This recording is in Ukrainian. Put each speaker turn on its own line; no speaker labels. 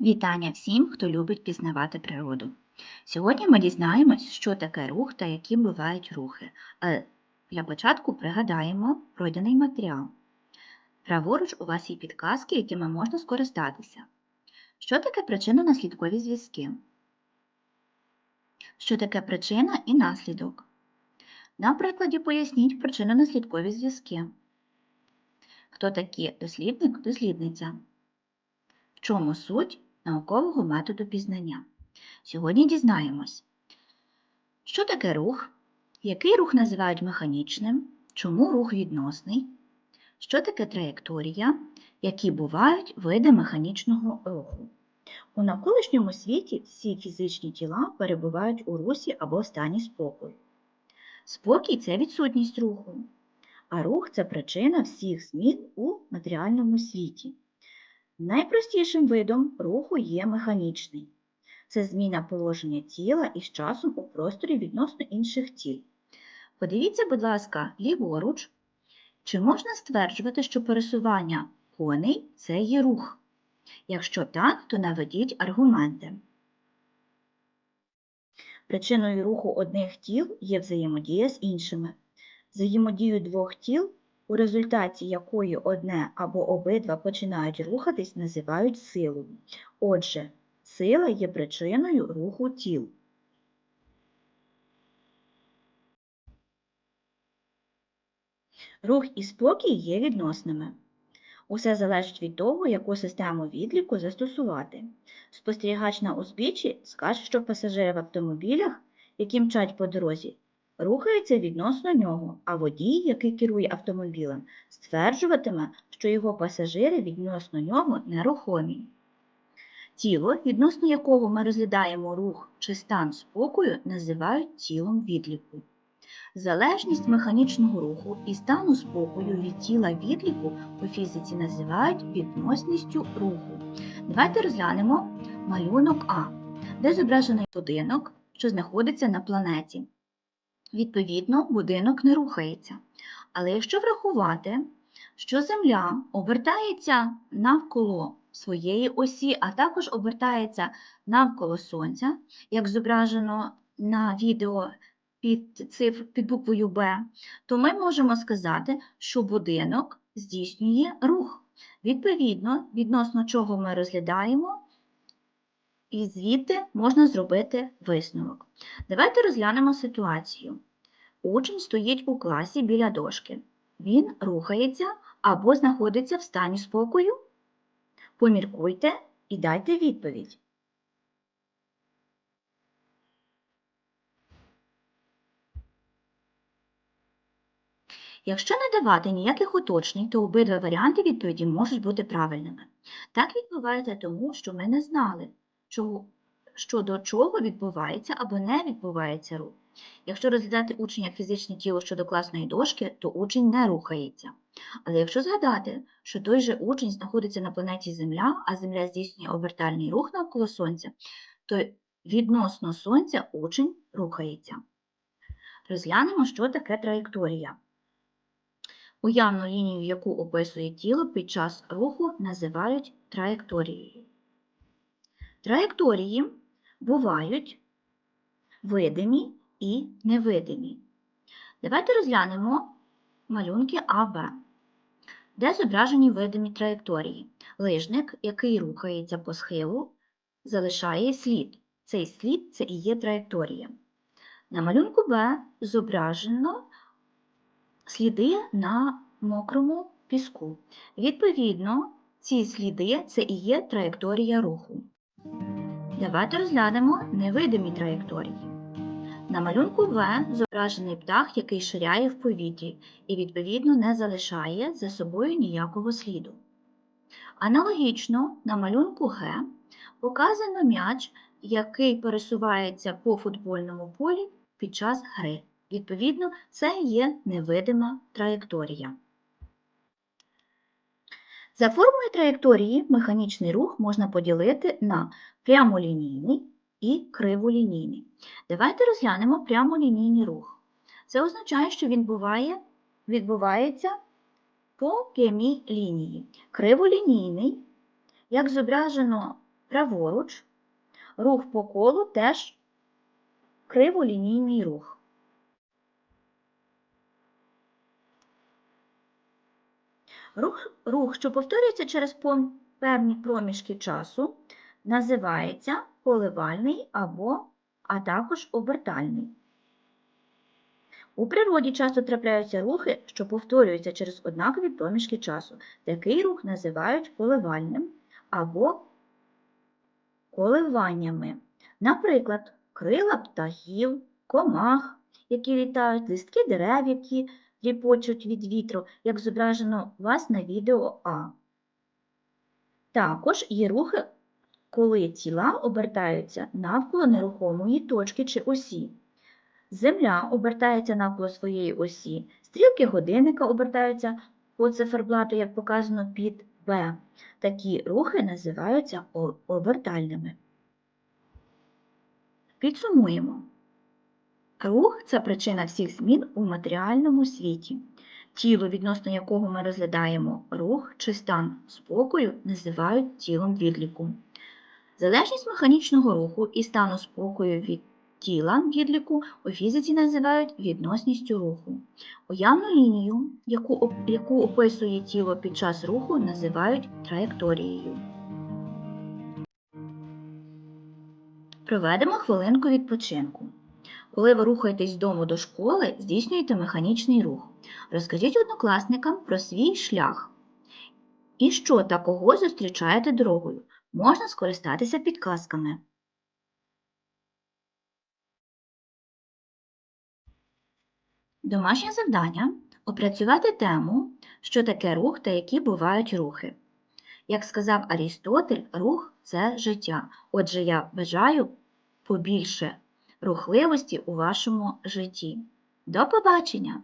Вітання всім, хто любить пізнавати природу. Сьогодні ми дізнаємось, що таке рух та які бувають рухи. Для початку пригадаємо пройдений матеріал. Праворуч у вас є підказки, якими можна скористатися. Що таке причинно-наслідкові зв'язки? Що таке причина і наслідок? На прикладі поясніть причинно-наслідкові зв'язки. Хто такі дослідник, дослідниця? В чому суть наукового методу пізнання? Сьогодні дізнаємось, що таке рух, який рух називають механічним, чому рух відносний, що таке траєкторія, які бувають види механічного руху. У навколишньому світі всі фізичні тіла перебувають у русі або стані спокою. Спокій це відсутність руху, а рух це причина всіх змін у матеріальному світі. Найпростішим видом руху є механічний. Це зміна положення тіла із часом у просторі відносно інших тіл. Подивіться, будь ласка, ліворуч. Чи можна стверджувати, що пересування коней це є рух? Якщо так, то наведіть аргументи. Причиною руху одних тіл є взаємодія з іншими. Взаємодію двох тіл у результаті якої одне або обидва починають рухатись, називають силою. Отже, сила є причиною руху тіл. Рух і спокій є відносними. Усе залежить від того, яку систему відліку застосувати. Спостерігач на узбіччі скаже, що пасажири в автомобілях, які мчать по дорозі, рухається відносно нього, а водій, який керує автомобілем, стверджуватиме, що його пасажири відносно нього нерухомі. Тіло, відносно якого ми розглядаємо рух чи стан спокою, називають тілом відліку. Залежність механічного руху і стану спокою від тіла відліку у фізиці називають відносністю руху. Давайте розглянемо малюнок А, де зображений будинок, що знаходиться на планеті. Відповідно, будинок не рухається. Але якщо врахувати, що Земля обертається навколо своєї осі, а також обертається навколо Сонця, як зображено на відео під, цифр, під буквою Б, то ми можемо сказати, що будинок здійснює рух. Відповідно, відносно чого ми розглядаємо, і звідти можна зробити висновок. Давайте розглянемо ситуацію. Учень стоїть у класі біля дошки. Він рухається або знаходиться в стані спокою. Поміркуйте і дайте відповідь. Якщо не давати ніяких уточнень, то обидва варіанти відповіді можуть бути правильними. Так відбувається тому, що ми не знали, чого, що до чого відбувається або не відбувається рух. Якщо розглядати учень як фізичне тіло щодо класної дошки, то учень не рухається. Але якщо згадати, що той же учень знаходиться на планеті Земля, а Земля здійснює обертальний рух навколо Сонця, то відносно Сонця учень рухається. Розглянемо, що таке траєкторія. Уявну лінію, яку описує тіло під час руху, називають траєкторією. Траєкторії бувають видимі і невидимі. Давайте розглянемо малюнки АБ, де зображені видимі траєкторії. Лижник, який рухається по схилу, залишає слід. Цей слід це і є траєкторія. На малюнку Б зображено сліди на мокрому піску. Відповідно, ці сліди це і є траєкторія руху. Давайте розглянемо невидимі траєкторії. На малюнку В зображений птах, який ширяє в повітрі і, відповідно, не залишає за собою ніякого сліду. Аналогічно на малюнку Г показано м'яч, який пересувається по футбольному полі під час гри. Відповідно, це є невидима траєкторія. За формою траєкторії механічний рух можна поділити на прямолінійний і криволінійний. Давайте розглянемо прямолінійний рух. Це означає, що він буває, відбувається по прямій лінії. Криволінійний, як зображено праворуч. Рух по колу теж криволінійний рух. Рух, рух, що повторюється через певні проміжки часу, називається коливальний або, а також обертальний. У природі часто трапляються рухи, що повторюються через однакові проміжки часу. Такий рух називають коливальним або коливаннями. Наприклад, крила птахів, комах, які літають, листки дерев, які тріпочуть від вітру, як зображено у вас на відео А. Також є рухи, коли тіла обертаються навколо нерухомої точки чи осі. Земля обертається навколо своєї осі, стрілки годинника обертаються по циферблату, як показано під В. Такі рухи називаються обертальними. Підсумуємо. Рух це причина всіх змін у матеріальному світі. Тіло, відносно якого ми розглядаємо рух чи стан спокою, називають тілом відліку. Залежність механічного руху і стану спокою від тіла відліку у фізиці називають відносністю руху. Уявну лінію, яку, яку описує тіло під час руху, називають траєкторією. Проведемо хвилинку відпочинку. Коли ви рухаєтесь з дому до школи, здійснюєте механічний рух. Розкажіть однокласникам про свій шлях. І що та кого зустрічаєте дорогою. Можна скористатися підказками. Домашнє завдання опрацювати тему, що таке рух та які бувають рухи. Як сказав Арістотель, рух це життя. Отже, я бажаю побільше рухливості у вашому житті. До побачення!